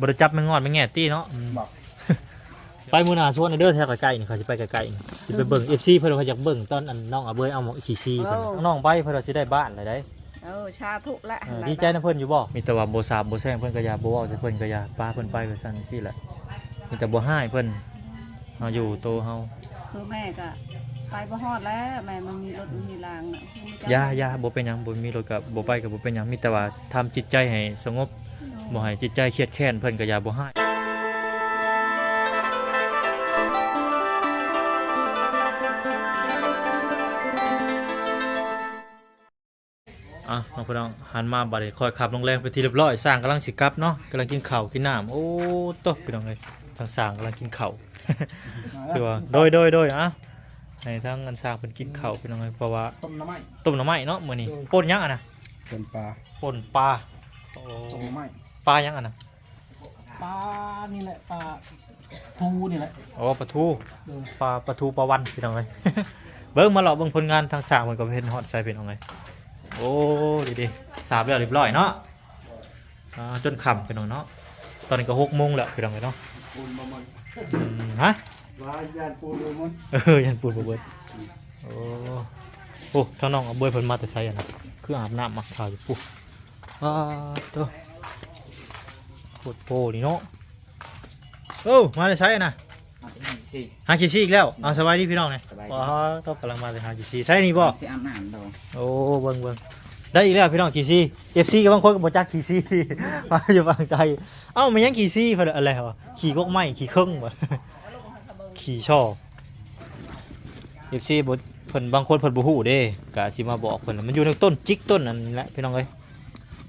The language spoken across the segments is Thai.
บริจับไม่งอดไม่แง่ตี้เนาะอืมบอกไปมือหนาส่วนเด้อแถวใกล้ๆนี่เขาสิไปใกล้ๆนี่สิไปเบิ่ง FC เพิ่นว่าอยากเบิ่งตอนอันน้องอาเบยเอาหมอขี่ซีเพิ่นน้องไปเพิ่นว่าสิได้บ้านเลยได้ เออชาทุกละเออดีใจนะเพิ่นอยู่บ่ มีแต่ว่าบ่ทราบบ่แซงเพิ่นก็อย่าบ่เว้าใส่เพิ่นก็อย่าป้าเพิ่นไปก็ซั่นซี่แหละ มีแต่บ่ให้เพิ่นเฮาอยู่โตเฮาคือแม่ก็ไปบ่ฮอดแล้วแม่มันมีรถมีรางน่ะอย่าอย่าบ่เป็นหยังบ่มีรถก็บ่ไปก็บ่เป็นหยังมีแต่ว่าทำจิตใจให้สงบ บ่ให้จิตใจเครียดแค้นเพิ่นก็อย่าบ่ให้อะน้องพี่น้องหันมาบัดนี้คอยขับลงแรงไปนที่เรียบร้อยสร้างกำลังสิกลับเนาะกำลังกินข้าวกินน้ำโอ้ตบพี่น้องเอ้ยทางสร้างกำลังกินข้าวคือว่าโดยโดยโดยอะให้ทั้งอันสร้างเพิ่นกินข้าวพี่น้องเอ้ยเพราะว่าต้มน้ำไม้ต้มหน่อไม้เนาะมื้อนี้ป่นหยังอะนะเป็นปลาป่นปลาโอ้ต้มน้ำไม้ ปลาหยังอะนะปลานี่แหละปลาทูนี่แหละอ๋อปลาทูปลาปลาทูปลาวันพี่น้องเอ้ยเบิ่งมาเลาะเบิ่งผลงานทางสร้างเพิ่นก็เห็นฮอดใส่พี่น้องเอ้ยโอ้ดีๆสาบแล้วเรียบร้อยเนาะอ่าจนค่ำพี่น้องเนาะตอนนี้ก็6โมงแล้วพี่น้องเอ้ยเนาะปูนมามันอืมฮะ ว่าญาติปูนมามันเออยันปูนบ่เบิดโอ้โอ้ทางน้องเอาเบยเพิ่นมาแต่ไสอะนะคืออาบน้ำมักถ่ายอยู่ปุ๊อ้าโตโคตรโปนี่เนาะโอ้มาแต่ไสอะนะสิหาขี้ซี่อีกแล้วเอาสบายดีพี่น้องไงสบายดีว้าต้องกำลังมาแต่หาขี้ซี่ใช่นี่บ่สิอาบน้ำดอกโอ้เบิ่งเบิ่งได้อีกแล้วพี่น้องขี้ซี่ FC กับบางคนก็บ่จักขี้ซี่ มาอยู่บางไกลเอ้ามันยังขี้ซี่เพิ่นอะไรวะขี้กกไม้ขี้เครื่องบ่ขี่ช่อ FC บ่เพิ่นบางคนเพิ่นบ่ฮู้เด้ก็สิมาบอกเพิ่นมันอยู่ในต้นจิกต้นนั่นแหละพี่น้องเอ้ย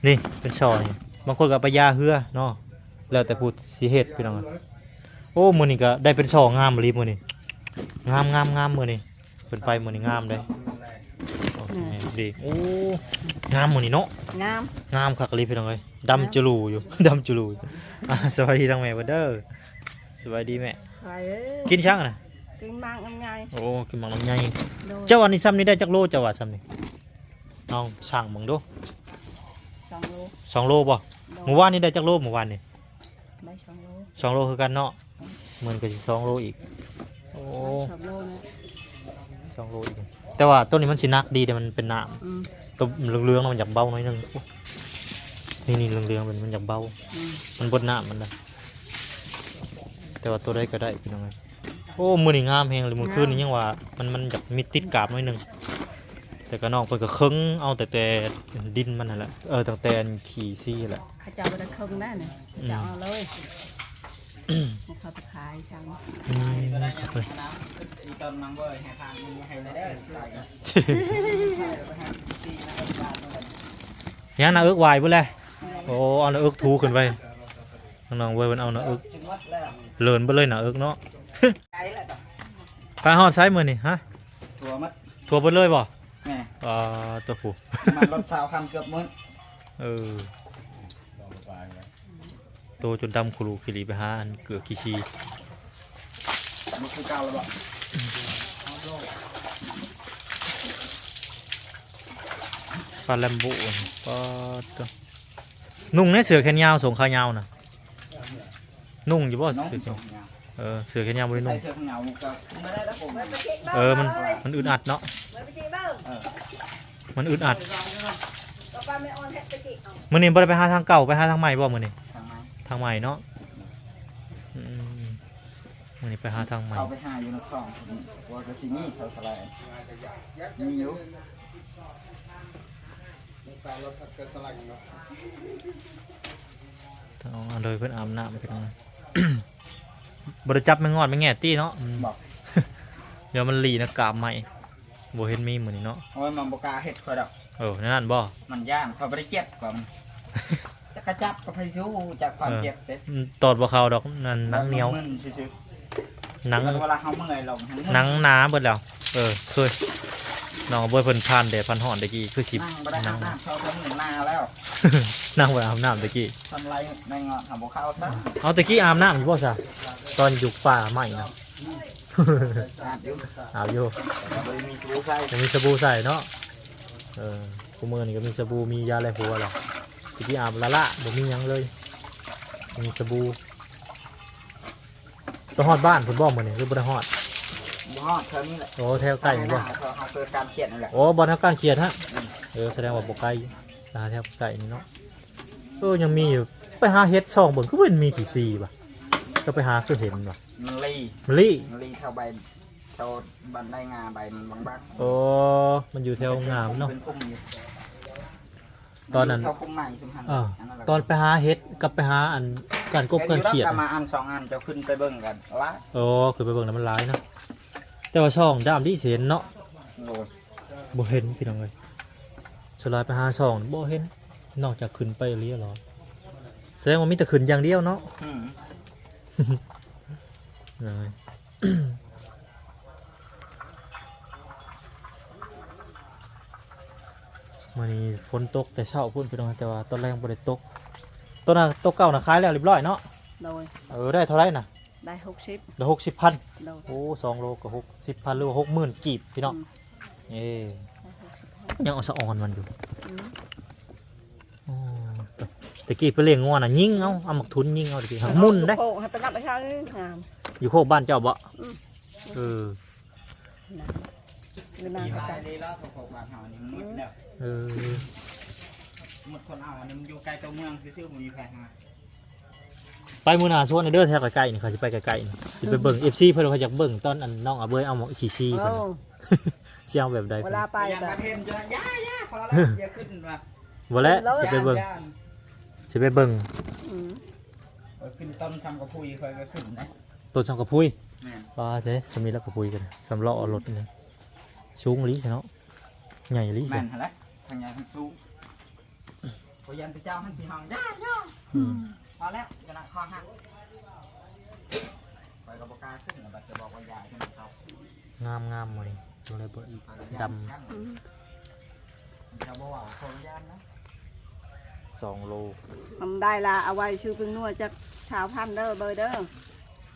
นี่เป็นช่อนี่บางคนก็เอาไปยาเหือเนาะ แล้วแต่พูดสิเฮ็ดพี่น้องเอ้ยโอ้มื้อนี้ก็ได้เป็นช่องามอีหลีมื้อนี้งามงามงามมื้อนี้เพิ่นไปมื้อนี้งามเลยโอเคดีโอ้งามมื้อนี้เนาะงามงามคักอีหลีพี่น้องเอ้ยดำจุลูอยู่ ดำจุลูอยู่อะสวัสดีทั้งแม่เบ่เด้อสวัสดีแม่ไปเอ้ยกินช่างอะนะกินมากงไงโอ้กินหมังลำไยโดนเจ้าวันนี้ซ้ำนี้ได้จักโลเจ้าว่าซ้ำนี้น้องสั่งมึงดูสองโลสองโลบ่โดนเมื่อวานนี้ได้จักโลเมื่อวานนี่ได้ สองโลสองโลคือกันเนาะเหมือนกับสิสองโลอีกโอ้สองโลเนี่ยสองโลอีกแต่ว่าต้นนี้มันสินักดีแต่มันเป็นน้อืมำตัวเหลืองๆน่ะมันอยากเบาหน่อยนึงโอ้นี่นี่เหลืองๆมันมันอยากเบา อืมมันบดน้ำมันนะแต่ว่าตัวได้ก็ได้พี่น้องเอ้ยโอ้มือนี่งามแฮงเลยมือคืนนี่ยังว่า มันมันอยากมีติดกาบหน่อยหนึงแต่ก็น้องเพิ่นก็เคิงเอาแต่แต่ดินมันนั่นแหละเออตั้งแต่ขี่ซี่แหละเขาจะเอาไปได้ครึ่งได้เนี่ยอืมจะเอาเลย ให้เขาไปขายจังอืมอีต้นมังเว้ยให้ทางมีให้เลยเด้อใส่กันยังนาเอิกวายพุ่นแหละโอ้เอานาเอิกทูขึ้นไปน้องๆเว้ยมันเอานาเอิกถึงวัดแล้วเลินไปเลยนาเอิกเนาะไกลแล้วต่อไปฮอดไซมือนี่ฮะตัวมัดทัวร์ไปเลยบ่แม่อ่าตัวผู้มันรถชาวคันเกือบมื้อเออ โตจนดำคุรูคิรีไปหาอันเกือกกิชีมันคือเก่าแล้วบ่ปลาแลมโบก็ตัวนุ่งเนี่ยเสือแขนยาวส่งขายาวนะนุ่งอยู่บ่น้องเสือแขส่นงยาวเออเสือแขนยาวบ่ได้ใส่นุ่งเสื้อขาวมุกก็ไม่ได้แล้วผมเออมันมันอึดอัดเนาะเออมันอึดอัดก็ป้าไม่ออนแท็กไปกิเอามื้อนี้บ่ได้ไปหาทางเก่าไปหาทางใหม่บ่มื้อนี้ ทางไหนทางใหม่เนาะอืมมื้อนี้ไปหาทางใหม่เข้าไปหาอยู่ในคลองว่าก็สิมีเขาสลายมีอยู่ทางเอาเลยเพิ่นอาบน้ำไปทางนั้นบ่ได้จับแมงงอดแมงแง่ตี้เนาะอืมบอกเดี๋ยวมันหลีนะกามใหม่บ่เห็นมีมื้อนี้เนาะโอ้ยมันบ่กล้าเฮ็ดค่อยดอกเออนั่นบ่ มันย่านเขาบ่ได้เจ็บกว่ามันจะ กระจับก็ไปสู้จากความเจ็บเด้อืมตอดบ่เข้าดอกนั่นหนังเหนียวมึนซื่อหนังๆเวลาเขาเมื่อยลงหันมึหนังหนาเบิดแล้ว เออเคยน้องเอาบ่เพิ่นผ่านแดดผ่านร้อนตะกี้คือสินั่งบ่ได้หนัอาบงน้ำเขาเพิ่นหนึ่งหน้าแล้วนั่งบ่อาบน้ำตะกี้ ทำไรในงอนทำบ่เข้าซะเอาตะกี้อาบน้ำอยู่บ่ซะตอนอยู่ป่าใหม่นะ อาบอยู่อาบอยู่แต่บ่ได้มีสู้ใส่ยังมีสบู่ใส่เนาะ เออกูมือนี่ก็มีสบู่มียาอะไรหัวหรอก ตะกี้อาบละละบ่มีหยังเลย มีสบู่ไปฮอดบ้านเพิ่นบ่มื้อนี้หรือบ่ได้ฮอดบ่ฮอดเท่านี้แหละโอ้แถวใกล้นี่บ่เขาเขาเกิดการเขียนนั่นแหละ โอ้บ่แถวกลางเขียดฮะเออแสดงว่าบ่ไกลหาแถวใกล้นี่เนาะเออยังมีอยู่ไปหาเฮ็ดซองเบิ่งคือเพิ่นมีขี้ซีบ่ะก็ไปหาคือเห็นบ่ะมันลีมะลิมันลีเท่าใบเท่าบันไดงาใบมันบางโอ้มันอยู่แถวงามเนาะเป็นกลุ่มอยู่ ตอนนั้นเท่ากลุ่มใหม่สุพรรณเอออันนั้นแหละตอนไปหาเฮ็ดกับไปหาอันการกบการเขียดห็นอมาอันสองอันจะขึ้นไปเบิ่งกันละโอ้คือไปเบิ่งแล้วมันหลายเนาะแต่ว่าช่องดามที่เห็นเนาะโอ้ยบ่เห็นพี่น้องเอ้ยสลายไปหาช่องบ่เห็นนอกจากขึ้นไปเรียหรอแสดงว่ามีแต่ขึ้นอย่างเดียวเนาะ มเลยมื้อนี้ฝนตกแต่เช้าพุ่นพี่น้องแต่ว่าตอนแรกบ่ได้ตกต้นน่ะตกเก่าน่ะขายแล้วเรียบร้อยเนาะโดยเออได้เท่าไหร่น่ะได้หกสิบได้60,000โดยโอ้สองโลก็หกสิบพันหรือว่าหกหมื่นกีบพี่น้องอืมเอ้ได้หกสิบห้ายังเอาสะออนมันอยู่อืมอ๋อแต่ตะกี้ไปเลี้ยงงัวน่ะยิงเอาเอาหมักทุนยิงเอาตะกี้หักมุ่นได้โอ้ให้ไปรับไปเช้านี่งามอยู่โคกบ้านเจ้าบ่อืมเออนะหรือนางมีกระหลาจายย เลยแล้วของบ้านเฮานี่มันมืดแล้วเออหมดคนเอาอันนี้มันอยู่ใกล้ตัวเมืองซื่อๆมันมีแพงมาไปมือหนาสวนในเด้อแถวใกล้ๆนี่เขาจะไปไกลๆนี่สิไปเบิ่ง FC เพิ่นเขาอยากเบิ่งตอนอันน้องอาเบยเอาหมอกขี้ชี้เอเพิ่นอสิเอาแบบใดเวเพิ่นลาไปย่านก็ประเทศจะย่าย่าพอแล้วอย่าขึ้นมาบ่แล้วแล้วสิไปเบิ่งย่านสิไปเบิ่งอืมเออขึ้นต้นซ้ำกับพุยเคยก็ขึ้นนะต้นสังกะพุยแม่นว่าเด้สมีแล้วกะพุยกันสำล้อรถนี่สูงอีหลีซะเนาะใหญ่อีหลีแม่ซะนหั่นแหละ ทางใหญ่ทางสูงพยันไปเจ้าหันสีหองย่าย่าอืมพอแล้วจะนักคอหักไปกับบอกล้าขึ้นแล้วบัดจะบอกว่ายายขึ้นเขางามงามๆเลยดูเลยเบิ่งอีกดำอืมจะบอกว่าคนย่านนะสองโลทำได้ละเอาไว้ชื่อพึ่งนวดจากชาวพันธุ์เด้อเบอร์เด้อ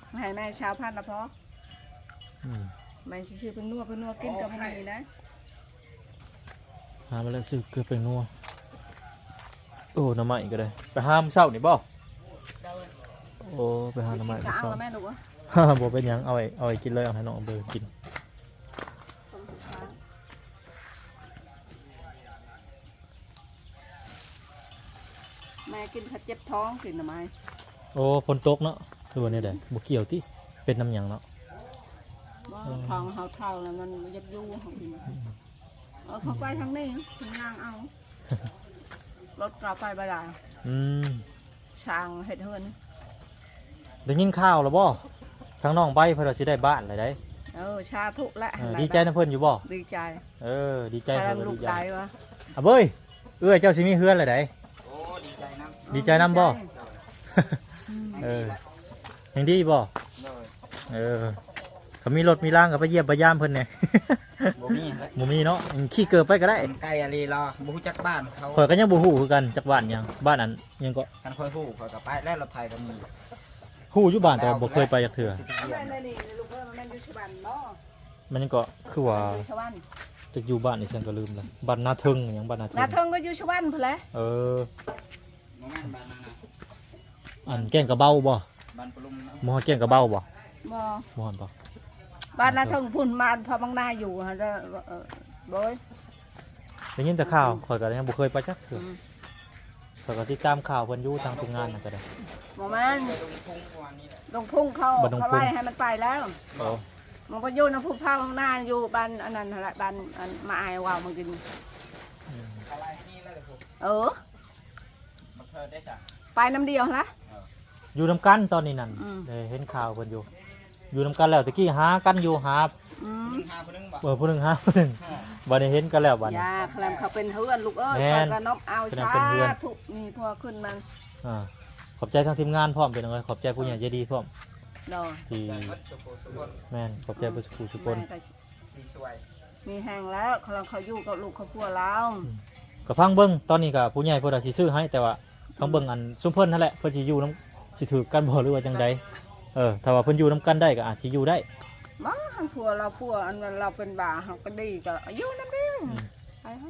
ไม่ให้แม่ชาวพันธุ์ละเพราะอืมแม่สิชื่อพึ่งนวดพึ่งนวดกินกับมันนี่นะ หามาแล้วซื้อเกลือเป็นนัวโอ้น้ำใหม่ก็ได้ไปหามเศร้านี่บ่เด้อโอ้ไปหาน้ำใหม่จะไปเอาเศร้าละแม่ลูกวะฮ่าบ่เป็นหยังเอาไว้เอาไว้กินเลยเอาให้น้องเอาเบอร์กินแม่กินผัดเจ็บท้องสิหน่อไม้โอ้ฝนตกเนาะคือวันนี้แหละบ่เกี่ยวที่เป็นน้ำหยังเนาะว่าท้องเฮาเท่าแล้วมันยับยู่ของพี่ เออเขาไปทางนี้ทางย่างเอา รถกลับไปบ่ได้อืมช่างเฮ็ดเฮือนได้ยินข่าวแล้วบ่ทางน้องใบเพิ่นว่าสิได้บ้านเลยได้เออชาทุและเออดีใจนะเพิ่นอยู่บ่ดีใจเออ ดีใจใจเพิ่นก็ลูดีกใจได้วะอะเบ้ยเอ้ยเจ้าสิมีเฮือนเลยได้ โอ้ดีใจนะดีใจนำบ่ เออยังดีบ่เลยเออ เขามีรถมีร่างกับไปเยี่ยมไปย่ามเพิ่นเนี่ยบ่มีเลยบ่มีเนาะขี่เกิบไปก็ได้ไก่อะไรรอบ่ฮู้จักบ้านเขาข่อยก็ยังบ่ฮู้คือกันจักบ้านหยังบ้านอันยังก็คันค่อยฮู้เขาก็ไปแล้วรถไทยก็มีฮู้อยู่บ้านแต่ว่าบ่เคยไปจักเทื่อสิไปเยี่ยแม่มนี่ลูกเอ้ยมันอยู่ชบันเนาะมันยังก็คือว่าอยู่ชบันจะอยู่บ้านนี่ฉันก็ลืมแล้วบ้านนาทึงหยังบ้านนาทึนางเทิงก็อยู่ชบันพุ่นแหละเออบ่แม่นบ้านนั้นนะอันแกงกระเบ้าบ่บ้านปลุมนะหมอแกงกระเบ้าบ่บ่หมอหั่นบ่ บ้านนาเทิงพุ่นมาพอบางนาอยู่ฮะเด้อเออโดย ได้ยินแต่ข่าวข่อยก็ยังบ่เคยไปจักเทื่ออืมข่อยก็ติดตามข่าวเพิ่นอยู่ทางทุกงานนั่นก็ได้บ่แม่นไปลงทุ่งวันนี้แหละลงพุ่งเข้าบ้านดงเขาพุ่งไล่ให้มันไปแล้ว โอ้มันก็อยู่นะผู้พาข้างหน้าอยู่บ้านอันนั้นนั่นแหละบ้านอันมาอายว่าวมันกิน อืมอะไรนี่แล้วเดี๋ยวผมเออมาเธอได้จ้ะไปน้ำเดียวละ อยู่นํกันตอนนี้นั่นอืมได้เห็นข่าวเพิ่นอยู่ อยู่นํกันแล้วตะกี้หากันอยู่หาอืมยิงหาคนนึงบ่เออผู้หนึงหาผู้หนึงบัดนี้เห็นกันแล้วบัดอนี้ ยาคลำเขาเป็นเฮือนลูกเอ้ยแม่นเขาก็นบเอาเป็นชาเป็นเฮือน ทุกมีพอขึ้นมันอ่าขอบใจทางทีมงานพร้อมเป็นจังไดขอบใจผู้ใหญ่ใจดีพร้อมดอกที่ใจวัดสุโขสุขนแม่นขอบใจผู้สุขสุคน แม่ก็ที่สวยมีแห้งแล้วเขาเขาอยู่กับลูกเขาพัวแล้วก็ฟังเบิ่งตอนนี้ก็ผู้ใหญ่เพิ่นอาจสิซื้อให้แต่ว่าฟังเบิ่งอันซุมเพิ่นนั่นแหละเพิ่นสิอยู่นํสิถือกันบ่หรือว่าจังใด เออถ้าว่าเพิ่นอยู่นํกันได้ก็อาจสิอยู่ได้บ้าหันพัวเราพัวอันนั้นเราเป็นบ่าเขาก็ดีก็อยู่น้ำเดียวไปให้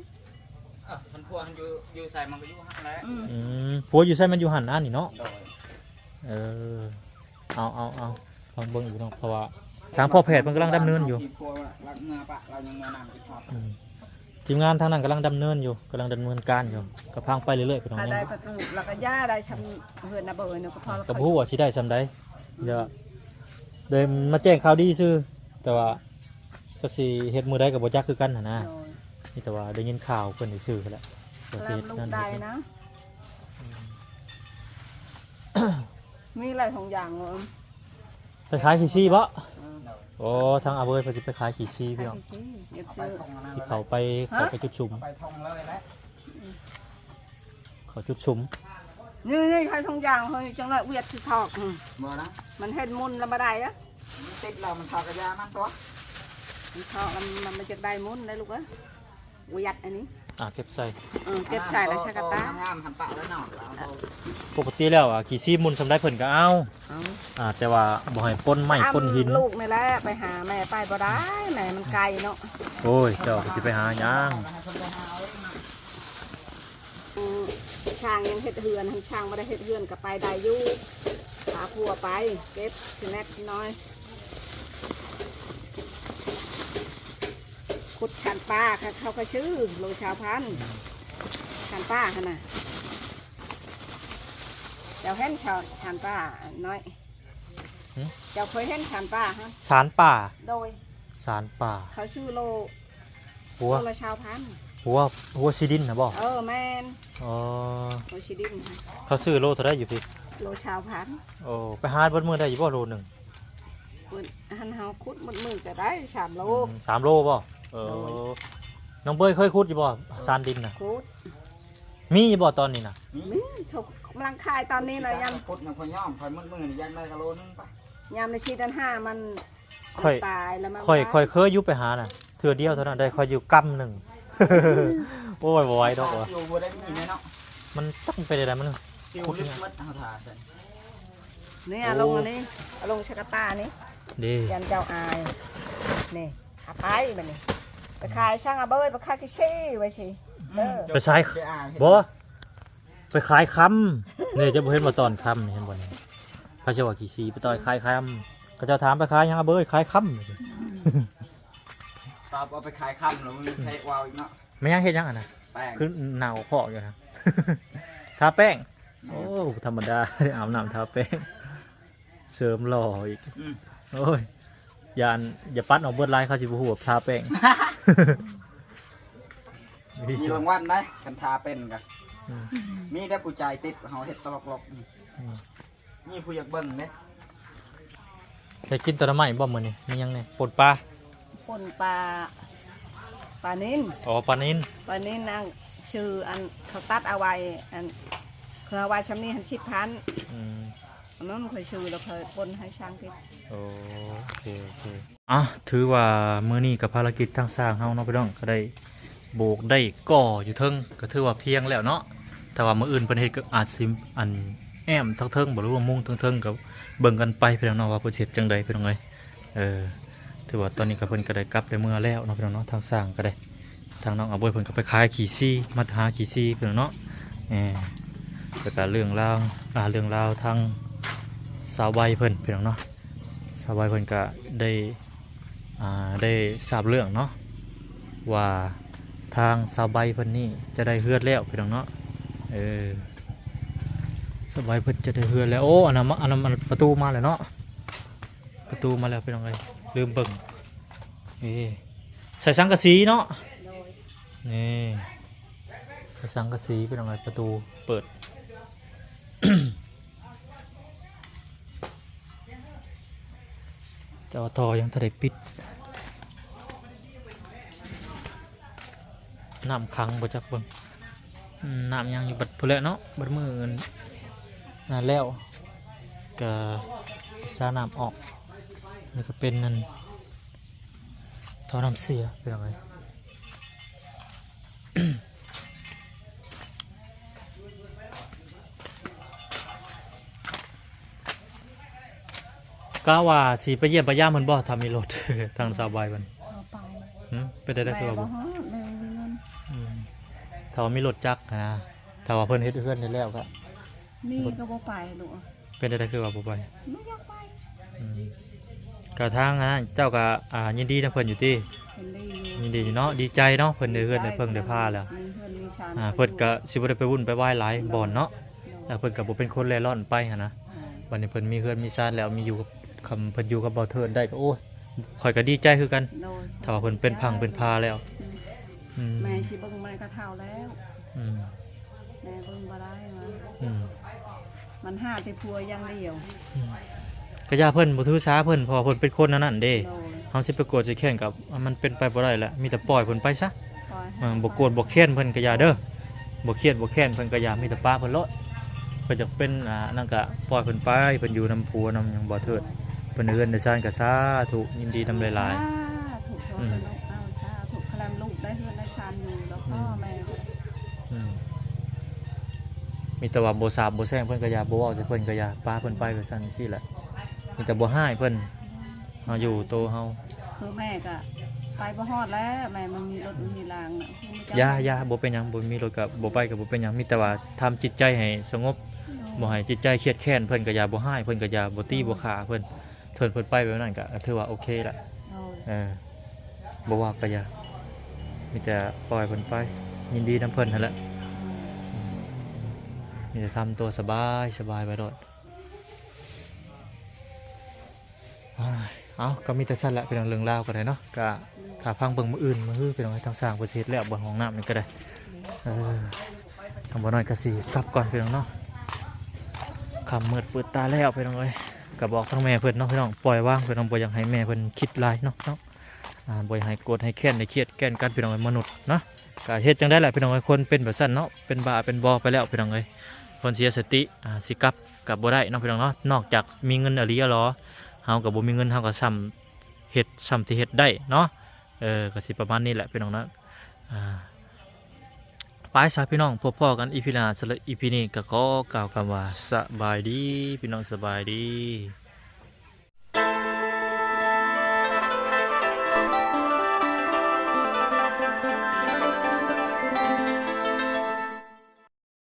เออมันพวงอยู่อยู่ใส่มันก็อยู่หักแล้วอืมอืมผัวอยู่ไสมันอยู่หั่นอันนี่เนาะโดยเออเอาเอาเอาลองเบิ่งอยู่เนาะเพราะว่าทางพ่อแพทย์มันกำลังดำเนินอยู่ ที่พวกว่ารักเมื่อปะเรายังเมื่อนำไปทอด อืม ทีมงานทางนั้นกำลังดำเนินอยู่กำลังดำเนินการอยู่ก็พังไปเรื่อยๆพี่น้องถ้ายังได้ประตูแล้วก็ย่าได้ชำเฮือนนะเบอร์เนาะก็พอแล้วกับผู้ว่าสิได้ซำใดเดี๋ยวเดินมาแจ้งข่าวดีซื่อแต่ว่าจักสิเฮ็ดมือใดก็บ่จักคือกันหั่นนะโดยนี่แต่ว่าได้ยินข่าวเพิ่นได้ซื้อกันแล้วว่าสิแล้วเฮ็ดลูนั่กนได้เฮ็ดนี่นะ มีอะไรของอย่างเงอ ไปขายขี้ซี่บ่เออโอ้ทางอาเบยเพิ่นสิไปขายขี้ซี่พี่น้องสิเก็บไปซื้อท่องนะสิเข้าไปเข้าไปจุดชุม ไปท่องเลยแหละเขาจุดชุมนี่นี่ใครทองอย่างเฮ้ยจังเลยเวียดที่ทอกอืมบ่นะมันเห็ดมุนแล้วมาได้อะมันติดเรามันทอกระยามันตัวมันทอกแล้วมันมันจะได้มุนได้ลูกเอ้ยเวียดอันนี้ อ่าเก็บใส่เออเก็บใส่แล้วใช้กระตา งามๆหันปะแล้วเนาะเราเอาปกติแล้วอะขี้ซี่มุนสำได้เพิ่นก็เอาเอา อ่าแต่ว่าบ่ให้ปนไม้ปนหิน ลูกนี่แหละไปหาแม่ไปบ่ได้แม่มันไกลเนาะโอ้ย เจ้าก็สิไปหาหยังให้คนไปหาเอาเองนะอืมช่างยังเฮ็ดเฮือนให้ช่างบ่ได้เฮ็ดเฮือนก็ไปได้อยู่พาผัวไป เก็บสแน็คน้อย ขุดชันป้าค่ะเขาก็ชื่อโลชาวพันธุ์ชันป้าค่ะน่ะเจ้าเห็นชาวชันป้าน้อยเจ้าเคยเห็นชันป้าฮะสารป่า โดยสารป่า เขาชื่อโลหัวโลละชาวพันธุ์หัวหัวซีดินนะบ่เออแมนอ๋อโลชิดินค่ะเขาซื้อโลเท่าได้อยู่พี่โลชาวพันธุ์โอ้ไปหาเบิดมือได้อยู่บ่โลหนึงเพิ่นหันเฮาคุดหมดมือก็ได้สามโลอืมสามโลบ่ เออน้องเบยเคยขุดอยู่บ่สารดินน่ะคุดมีอยู่บ่ตอนนี้น่ะมีเขากำลังขายตอนนี้เลยยามพุทธนะคนย่อมคอยมืดมือยันได้กะโลนึงปะยามในชีดันห้ามันค่อยตายแล้วมันค่อยตาค่อยเคยอยู่ไปหาน่ะเทื่อเดียวเท่านั้นได้ค่อยอยู่กำหนึงโอ้ยบ่ไหวดอกว่ะอยู่บ่ได้มีแน่เนาะมันตั้งไปได้มันซิวลึกมัดเอาถ่าใส่เนี่ยลงอันนี้เอาลงชักกะตานี่ดียันเจ้าอายนี่ขาไปบัดนี้ ไปขายช่างอาเบยไปขายกิเช่ไว้สิเออไปใช้ไปอ่านเห็นบ่ไปขายคำนี่จะบ่เห็นว่าตอนคำนี่เห็นบ่นี่พระเจ้าว่ากี่สีไปต่อยขายคำก็เจะถามไปขายหยังอะเบ้ยขายคำตอบเอาไปขายคำแล้วมันใช้วาวอีกเนาะไม่ยังเฮ็ดหยังอะนะแป้งคือหนาวพอกอยู่นะทาแป้งโอ้ธรรมดาได้อาบน้ำทาแป้งเสริมหล่ออีกอืมโอ้ยอย่าอันอย่าปัดออกเบิดลายเขาสิบ่ฮู้ว่าทาแป้ง มีรางวัลได้กันทาเป็นกันอืมมีได้ผู้ใจายติดเฮาเฮ็ดตลกลกอืมนี่ผู้อยากเบิ่งเด้ได้กินตะไม้บ่มื้อนี้มีหยังนี่ปนปลาปนปลาปลานินอ๋อปลานินปลานินนางชื่ออันเขาตัดเอาไว้อันคือเอาไว้ชำนี้หันชิดพันอืมอันนั้นเคยชื่อเราเคยปนให้ช่างกินโอเคโอเค อะถือว่ามื้อนี้กับภารกิจทางสร้างเฮาเนาะพี่น้องก็ได้โบกได้ก่ออยู่เทิงก็ถือว่าเพียงแล้วเนาะแต่ว่ามื้ออื่นเพิ่นเฮ็ดก็อาจสิอันแอมทั้งเทิงบ่รู้ว่ามุ่งทั้งเทิงก็เบิ่งกันไปพี่น้องเนาะว่าเพิ่นสิเฮ็ดจังใดพี่น้องเอ้ยเออถือว่าตอนนี้ก็เพิ่นก็ได้กลับได้เมื่อแล้วเนาะพี่น้องเนาะทางสร้างก็ได้ทางน้องอาบวยเพิ่นก็ไปขายขี้ซี่มาหาขี้ซี่พี่น้องเนาะเออแล้วก็เรื่องราวอ่าเรื่องราวทางสาวใบเพิ่นพี่น้องเนาะสาวใบเพิ่นก็ได้ ได้ทราบเรื่องเนาะว่าทางสาวใบเพิ่นนี่จะได้เฮือดแล้วพี่น้องเนาะเออสาวใบเพิ่นจะได้เฮือดแล้วโอ้อันนั้นอันนั้นประตูมาแล้วเนาะประตูมาแล้วพี่น้องเอ้ยลืมเบิ่งเอใส่สังกะสีเนาะนี่ใส่สังกะสีพี่น้องเอ้ยประตูเปิดแต่ว่าทอยังทะเลปิด น้ำขังบ่จักเบิ่งอืมน้ำยังอยู่บัดพุ่นแหละเนาะบัดมือนั่นแล้วก็ซาน้ำออกนี่ก็เป็นนั่นท่อน้ำเสียเป็นยังไงก้าว่าสีไปเยี่ยมไปย่ามมันบ่ทำมีรถทางสาวใบายมันเอาไปหืมไปได้ได้คือว่าแม่บ่ ถ้าว่ามีรถจักรนะถ้าว่าเพิ่นเฮ็ดเฮือนได้แล้วก็มีก็บ่ไปลูกเป็นได้คือว่าบ่ไปไม่อยากไปอืมก็ทางนั้นเจ้าก็อ่ายินดีนะเพิ่นอยู่ติเห็นได้อยู่ยินดีอยู่เนาะดีใจเนาะเพิ่นได้เฮือนได้เพิ่งได้พาแล้วมีเพื่อนมีชานอ่าเพิ่นก็สิบ่ได้ไปวุ่นไปวายหลายบ่อนเนาะแล้วเพิ่นก็บ่เป็นคนเล่ร่อนไปหันนะอ่าวันนี้เพิ่นมีเฮือนมีชาติแล้วมีอยู่กับคำเพิ่นอยู่กับบ่าวเทิดได้ก็โอ้ยข่อยก็ดีใจคือกันโดยถ้าว่าเพิ่นเป็นพังเป็นพาแล้ว อืมแม่สิเบิ่งแม่ก็เท่าแล้วอืมแม่เบิ่งบ่ได้มาอืมมันหาแต่ผัวอย่างเดียวก็อย่าเพิ่นบ่ถือสาเพิ่นเพราะว่าเพิ่นเป็นคนนั้นนั่นเด้โดยเฮาสิไปโกรธสิแค้นกับมันเป็นไปบ่ได้แหละมีแต่ปล่อยเพิ่นไปซะปล่อยเออบ่โกรธบ่แค้นเพิ่นก็อย่าเด้อบ่เครียดบ่แค้นเพิ่นก็อย่ามีแต่ป้าเพิ่นโลดเพิ่นจะเป็นอ่านั่นก็ปล่อยเพิ่นไปเพิ่นอยู่นำผัวนำหยังบ่เทิดเพิ่นเอื้อนได้ซ่านก็สาธุยินดีนำหลายสถูกพ่ออืมเป็นลูก เพื่อนได้ชานอยู่แล้วพ่อแม่ๆอืมมีแต่ว่าบ่สาบบ่แซงเพิ่นก็อย่าบ่เว้าใส่เพิ่นก็อย่าป้าเพิ่นไปก็ซั่นซี่แหละมีแต่บ่ให้เพิ่นเฮาอยู่โตเฮาคือแม่ก็ไปบ่ฮอดแล้วแม่มันมีรถมีรางน่ะคือมันจะอย่าอย่าบ่เป็นหยังบ่มีรถก็บ่ไปก็บ่เป็นหยังมีแต่ว่าทำจิตใจให้สงบบ่ให้จิตใจเครียดแค้นเพิ่นก็อย่าบ่ให้เพิ่นก็อย่าบ่ตีบ่ฆ่าเพิ่นเพิ่นเพิ่นไปแบบนั้นก็ถือว่าโอเคละโดยเออบ่ว่าก็อย่า มีแต่ปล่อยเพิ่นไป ยินดีนํเพิ่นนั่นแหละมีแต่ทำตัวสบายสบายไปโดดอ้ายเอาก็มีแต่สั้นแหละเป็นเรื่องราวก็ได้เนาะก็ถ้าพังเบิ่งมืออื่นมือเป็นอาไว้ทางสร้างประเทศแล้วบนห้องน้ำนี่ก็ได้เออทำบ่น้อยก็สิกลับก่อนพี่น้องเนาะคำมืดเปิดตาแล้วพี่น้องเอ้ยก็บอกทั้งแม่เพิ่นเนาะพี่น้องปล่อยว่างพี่น้องบ่อยากให้แม่เพิ่นคิดลายเนาะเนาะ บ่อยากให้กรธให้แค้นให้เครียดแก้นกันพี่น้องเอ้ยมนุษย์เนาะก็เฮ็ดจังได้แหละพี่น้องเอ้ยคนเป็นแบบซั่นเนาะเป็นบ้าเป็นบอไปแล้วพี่น้องเอ้ยคนเสียสติอ่าสิกลับกับบ่ได้เนาะพี่น้องเนาะนอกจากมีเงินอหลีอะหรอเฮาก็บ่มีเงินเฮาก็ซ้ำเฮ็ดซ้ำที่เฮ็ดได้เนาะเออก็สิประมาณนี้แหละพี่น้องเนาะอ่าไปสาพี่น้องพบพ่อกันอีพีหน้าสำหรับอีพีนี้ก็ขอกล่าวคำว่าสบายดีพี่น้องสบายดี